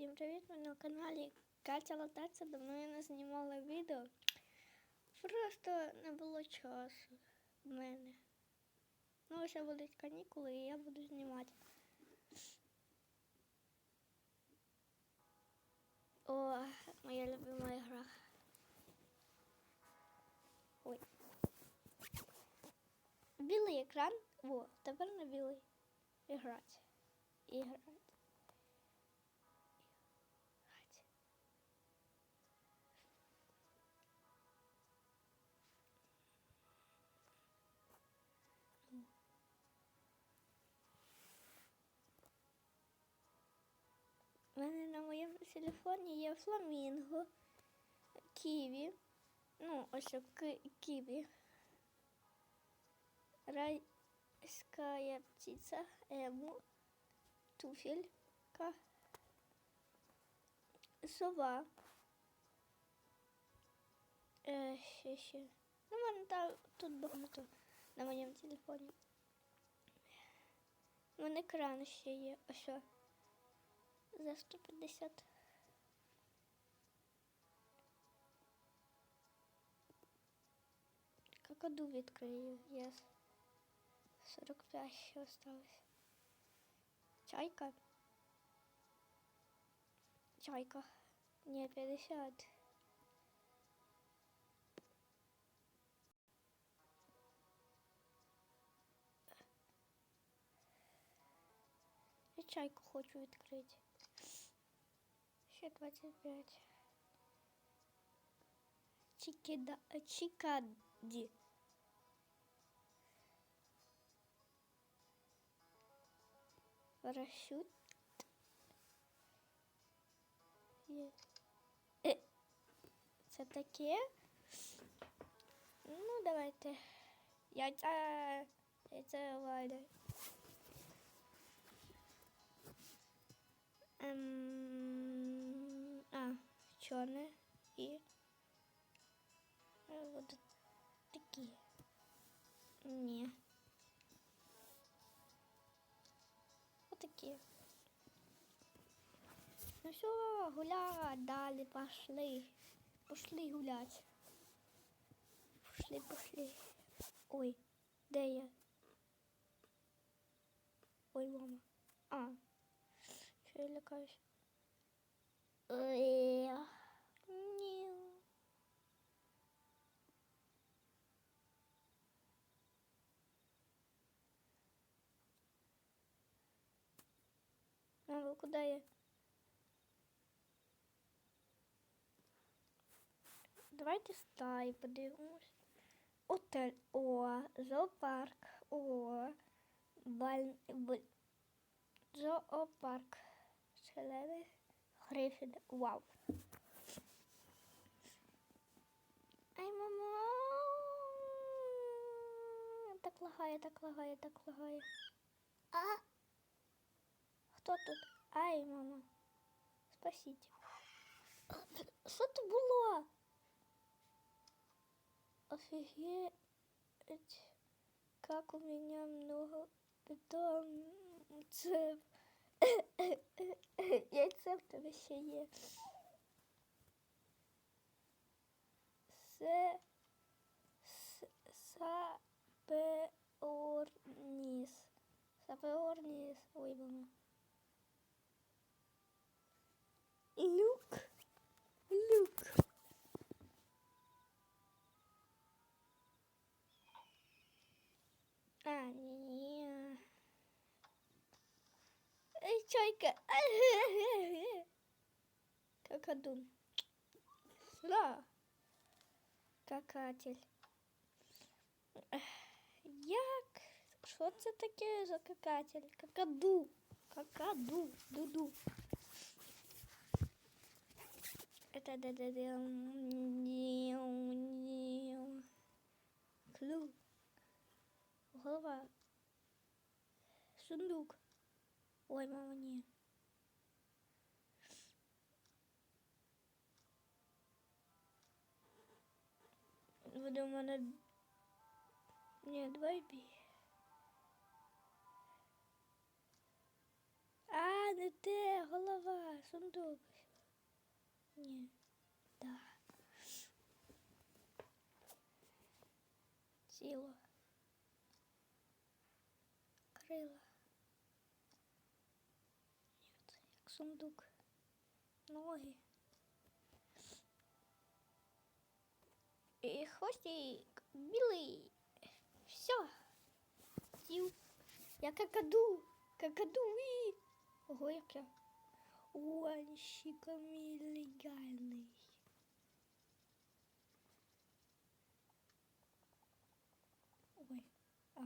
Всім привіт! Ви на каналі Катя Латаця. Давно я не знімала відео. Просто не було часу в мене. Ну, ось будуть канікули і я буду знімати. О, моя любима гра. Ой. Білий екран. О, тепер на білий. Іграти. Іграти. У мене на моєму телефоні є фламінго, ківі. Ну, ось ківі. Райська птиця, ему, туфелька, сова. Е, ще, ще. Ну, в мене там тут багато на моєму телефоні. У мене екран ще є. Ось. За 150. Какаду відкрию, єс. 45 ще осталось. Чайка. Чайка. Не, 50. Я чайку хочу відкрити. Ще 25. Чикіда, чикаді. Парашют. Є. Е, Це таке. Ну, давайте. Яйця. Яйця Валя. Ем, а, чорне і е, от такі. Ні. Отакі. Ну все, гулять далі, пошли. Пошли гулять. Пошли, пошли. Ой, де я? Ой, мама. А. Що я лякаюсь? Ой. Мама, куди я? Давайте стаї подивимось. Отель. О, зоопарк. О, баль... б- Зоопарк. Шелеви. Грифін. Вау. Ай, мама. Так лагає, так лагає, так лагає. А? Хто тут? Ай, мама. Спасіть. Що це було? Офигеть, как у меня много питомцев. Яйця в тебе ще є. Се... с- Сапеорніс. Сапеорніс. Ой, мама. Люк. Люк. А, ні. Ей, чайка. Какаду. Сюда. Какатель. Ех, Як? Що це таке за какатель? Какаду. Какаду. Дуду. Это да да да Клю. Голова. Сундук. Ой, мама, ні. Буде у мене... Ні, давай бій. А, не те, голова. сундук. Ні. Да. Тіло. Крила. Ні, це як сундук. Ноги. Хвостик білий. Все. Сів. Я какаду. Какаду. І... Ого, як я. Уанщиком легальний. Ой. А.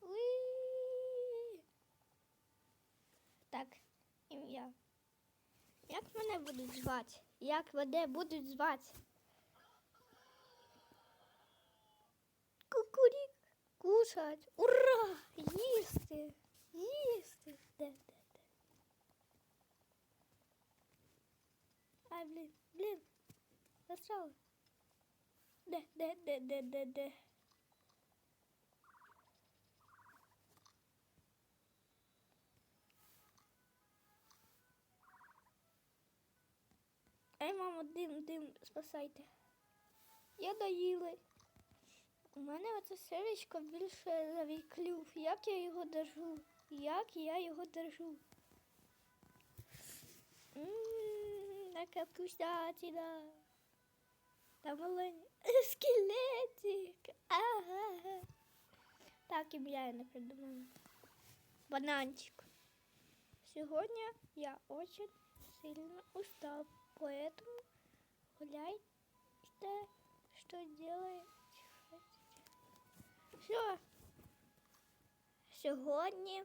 Уи. Так, ім'я. Як мене будуть звати? Як мене будуть звати? Кукурік. Кушать. Ура! Їсти. Їсти. Де, де, де? Ай, блін, блін. Засрали. Де, де, де, де, де, де? Ей, мамо, дим, дим, спасайте. Я доїли. У мене оце серечко більше за клюв. Як я його держу? Як я його держу? Ммм, така вкуснятина. Та маленький скелетик. Ага. Так ім'я я не придумала. Бананчик. Сьогодні я очень сильно устал, поэтому гуляйте, что делаете. Все. Сьогодні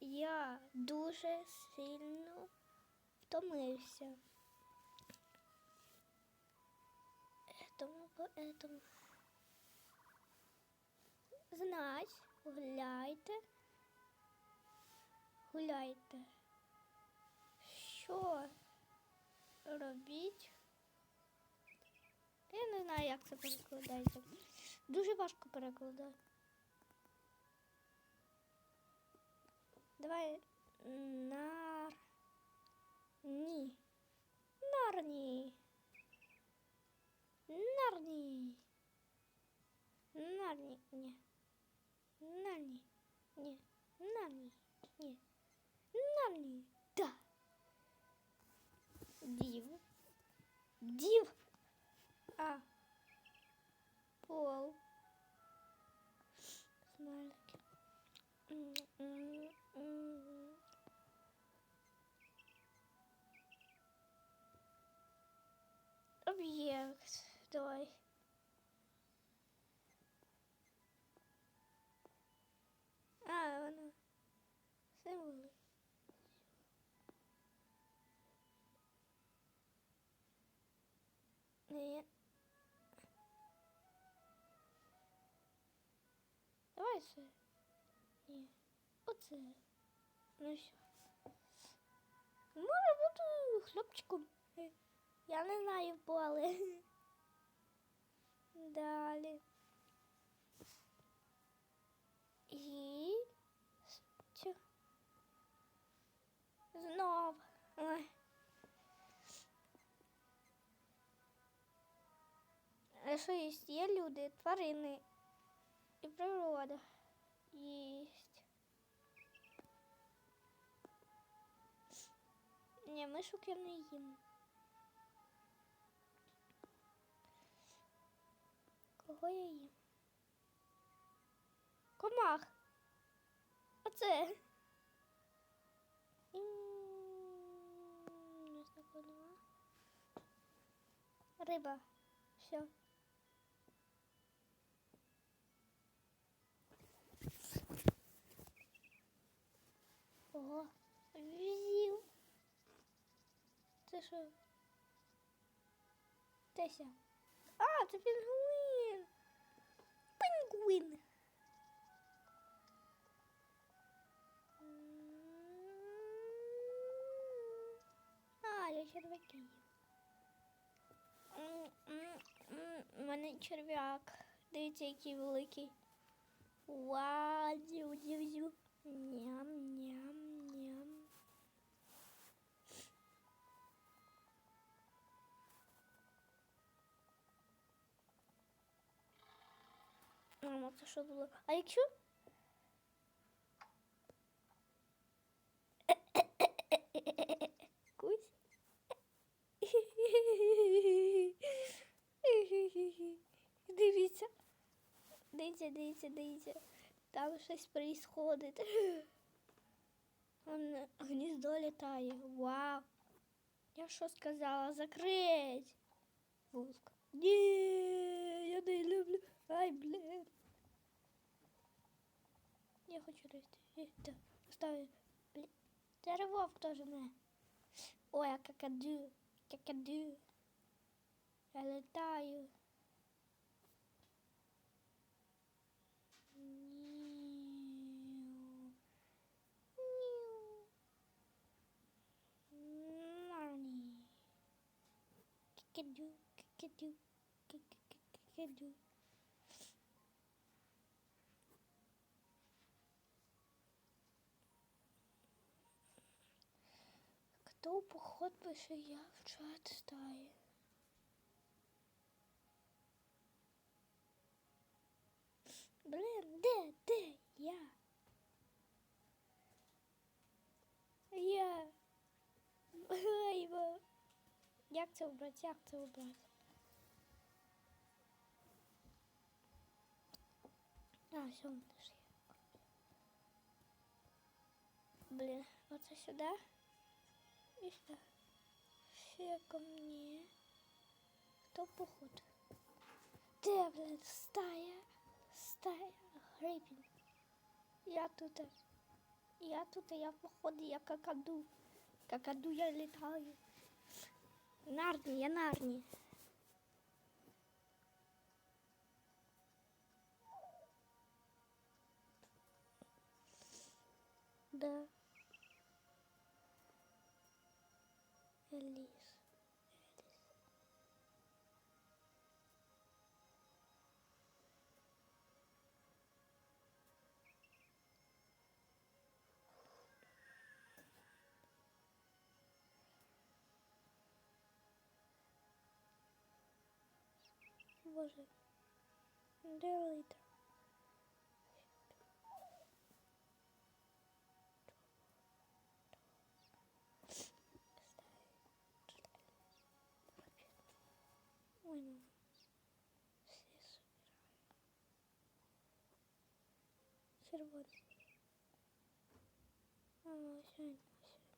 я дуже сильно втомився. Тому поэтому знать, гуляйте, гуляйте. Що робіть? Я не знаю, як це перекладається. Дуже важко перекладати. Давай нар. Ні. Нарні. Нарні. Нарні. Ні. Нарні. Ні. Нарні. Ні. Нарні. Дів. А. Пол. Смайлики. Об'єкт. Давай. А, воно. Символи. Ні. Давай це. Ні. Оце. Ну що. Може бути хлопчиком. Я не знаю поле. Далі. І? Знов. Ой. Що є? Є люди, тварини і природа. Єсть. Ні, мишок я не їм. Кого я їм? Комах. Оце. Риба. Все. Ого, візів. Це що? Теся. А, це пінгвін. Пінгвін. А, я червяки У мене черв'як. Дивіться, який великий. Вау, дю, дю, Мамо, це що було? А якщо? Кусь? Дивіться. Дивіться, дивіться, дивіться. Там щось происходить. Он гніздо літає. Вау. Я що сказала? Закрить. Вузко. Ні, не люблю. Ай, блин. Я хочу рости. Это, поставлю. Блин. Вовк теж не. Ой, а какаду. Какаду. Я летаю. Ніу. Ніу. Марні. Какаду. Кто поход пише я в чат стає? Блин, де, де я? Я. Як це убрати? Як це убрати? А, все, нашли. Блин, оце сюди. І сюди. Все ко мне. Хто поход? Де, блин, стая? Стая грибів. Я тут. Я тут, я походу, я какаду. Какаду я літаю. Нарні, я нарні. Элис. Боже. Де літер? Ой, ну. Все собираю. Червоний. А, ну, ось він, ось він.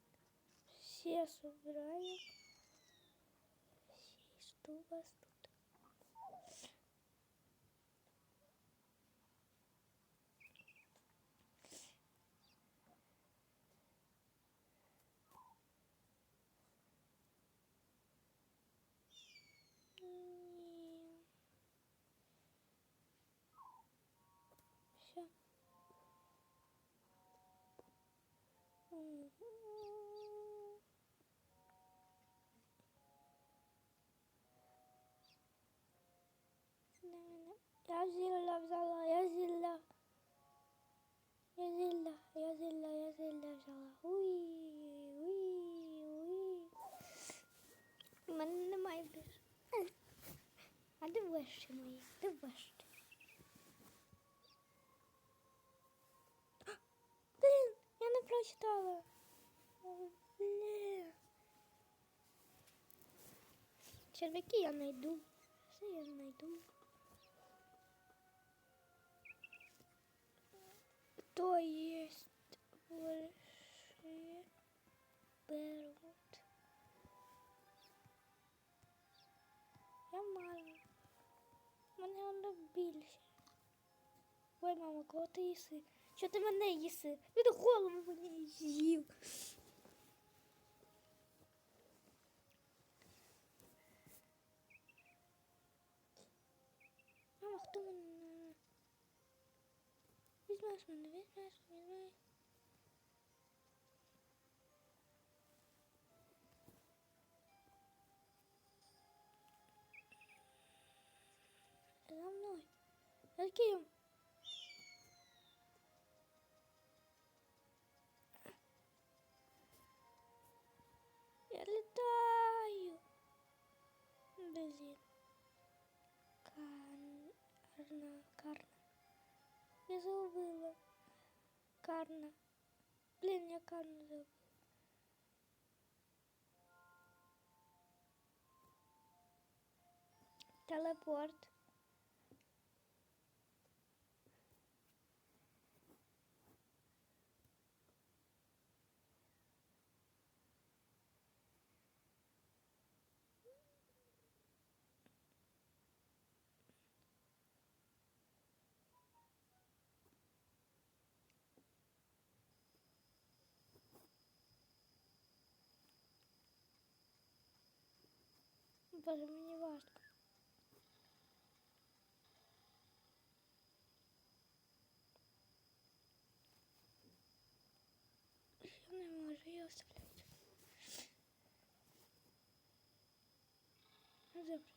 Все собираю. Все, что у вас тут? Все. Я зілля взяла, я зілля. Я зілля, я зілля, я зілля взяла. Уй, уй, уй. У мене немає більше. Е. А де вещі мої? Де вещі? Блін, не прочитала. Блін. Червяки я знайду. Все я знайду. Кто есть большие берут? Я мало. Мене воно більше. Ой, мама, кого ти їси? Що ти мене їси? Він голову мені з'їв. Мама, хто мене? Візьмеш мене, візьмеш, візьмеш. Яким? Я Блин. Карна, карна. Я забыла. Карна. Блин, я карну забыла. Телепорт. Боже, мені важко. Я не можу, я оставляю. Ну, Добре.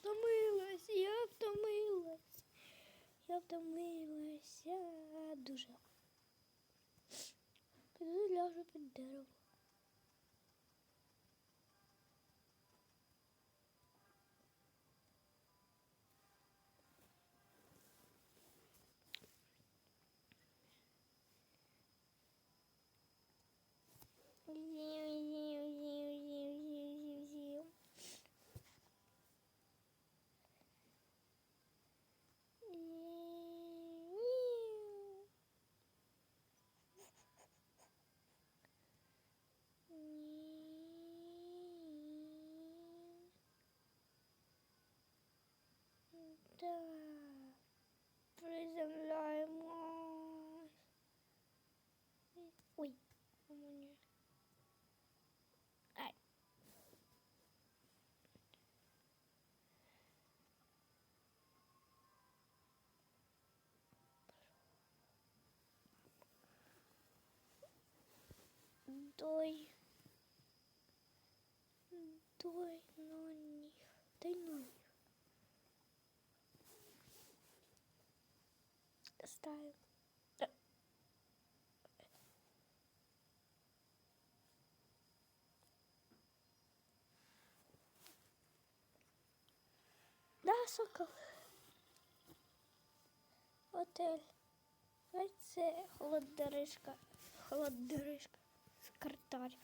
Втомилась, я втомилась. Я втомилася дуже. Піду ляжу під дерево. Да. Приземляємось. Ой, у мене. Ай. Дой. Дой, ну них. Дай ну Ставим. Да, сокол. Отель. Ось це холодоришка. Холодоришка. Секретарь.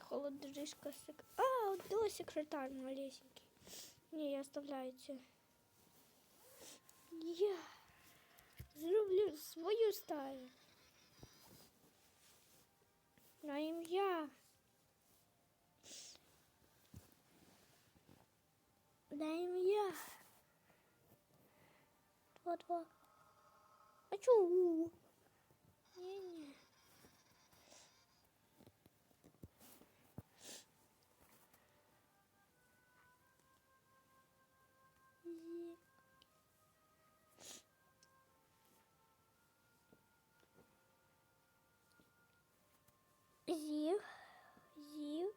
Холодоришка. Сек... А, от до секретар малесенький. Не, я оставляю це. Я зроблю свою стаю. На ім'я. На ім'я. Два-два. А чого? Ні-ні. Зів. Зів.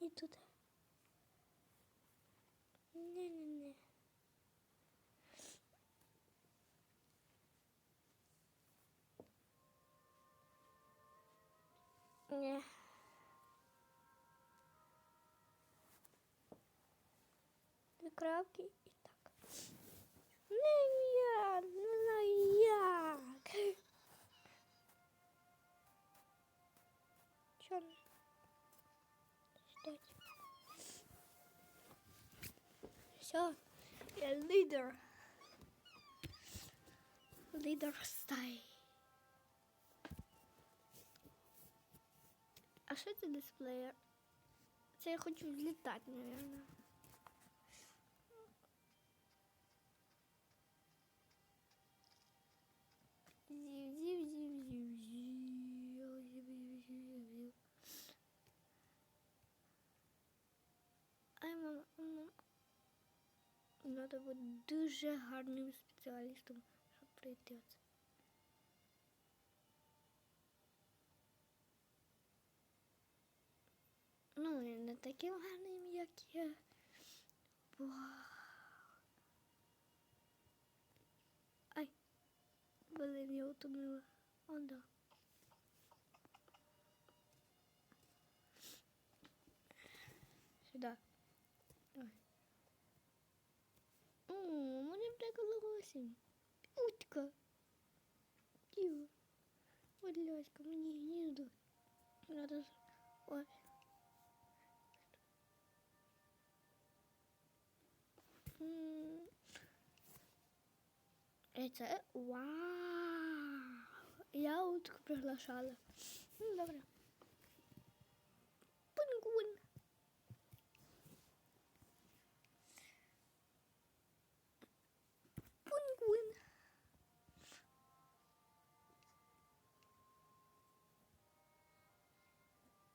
І тут. Не-не-не. Не. Дві крапки і так. Не я, не знаю Чорно. Ждать. Все, я лидер Лидер стай. А що це дисплеєр? Це я хочу взлітати, наверное. Зів, зів, зів, зів, зів. Треба бути дуже гарним спеціалістом, щоб пройти це. Ну, не таким гарним, як я. Вау. Ай, блин, я утомила. О, да. Сюда. Давай. О, мене вдалося. Утка. Тихо. Будь ласка, мені гніздо. Надо... Ой. Це вау! Я утку приглашала. Ну, добре. Пингвин. Пингвин.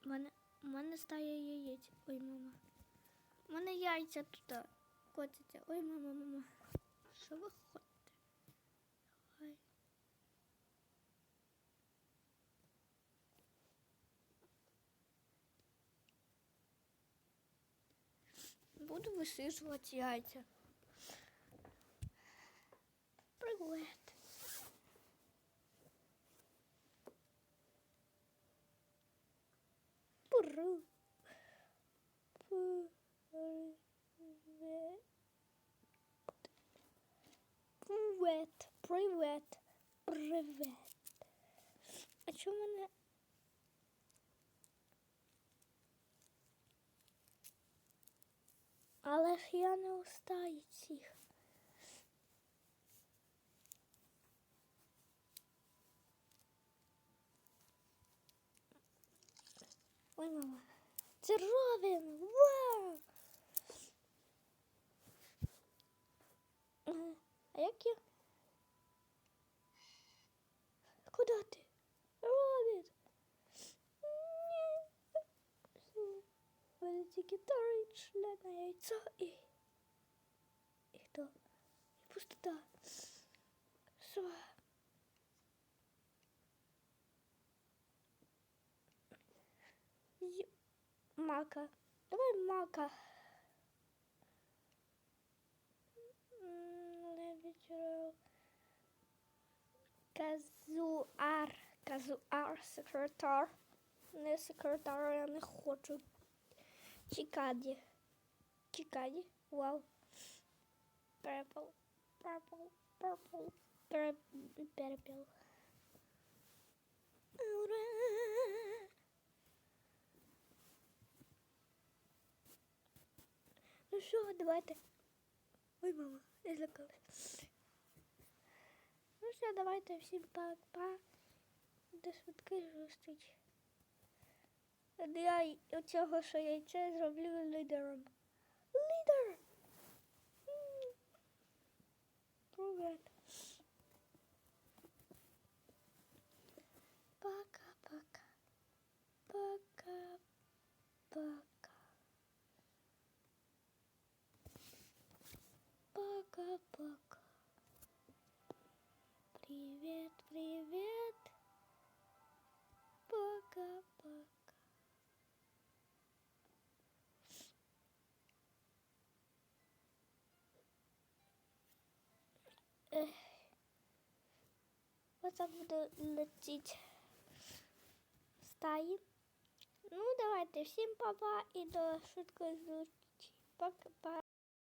У мене, у стає яєць. Ой, мама. У мене яйця тут котяться. Ой, мама, мама. Що ви ходите? Давай. Буду висижувати яйця. Привет. Пуру. Привет. Привет. Привет. А чому мене? Але ж я не устаю цих. Ой, мама. Це Робін! Вау! А як я? Куди ти? Робін! Ні. Тільки три члена яйця і... І хто? І пустота. Все. Мака. Давай мака. Казуар. Казуар, секретар. Не секретар, я не хочу. Чикаді. Чикаді. Вау. Purple. Purple. Purple. Перепел. Ура! Ну що, давайте. Ой, мама, я злякалась. Ну все, давайте всім па-па. До швидких зустріч. Я оцього, що яйце зроблю лідером. Оце буде летіти стаї. Ну, давайте всім па-па і до швидкої зустрічі. Пока-па.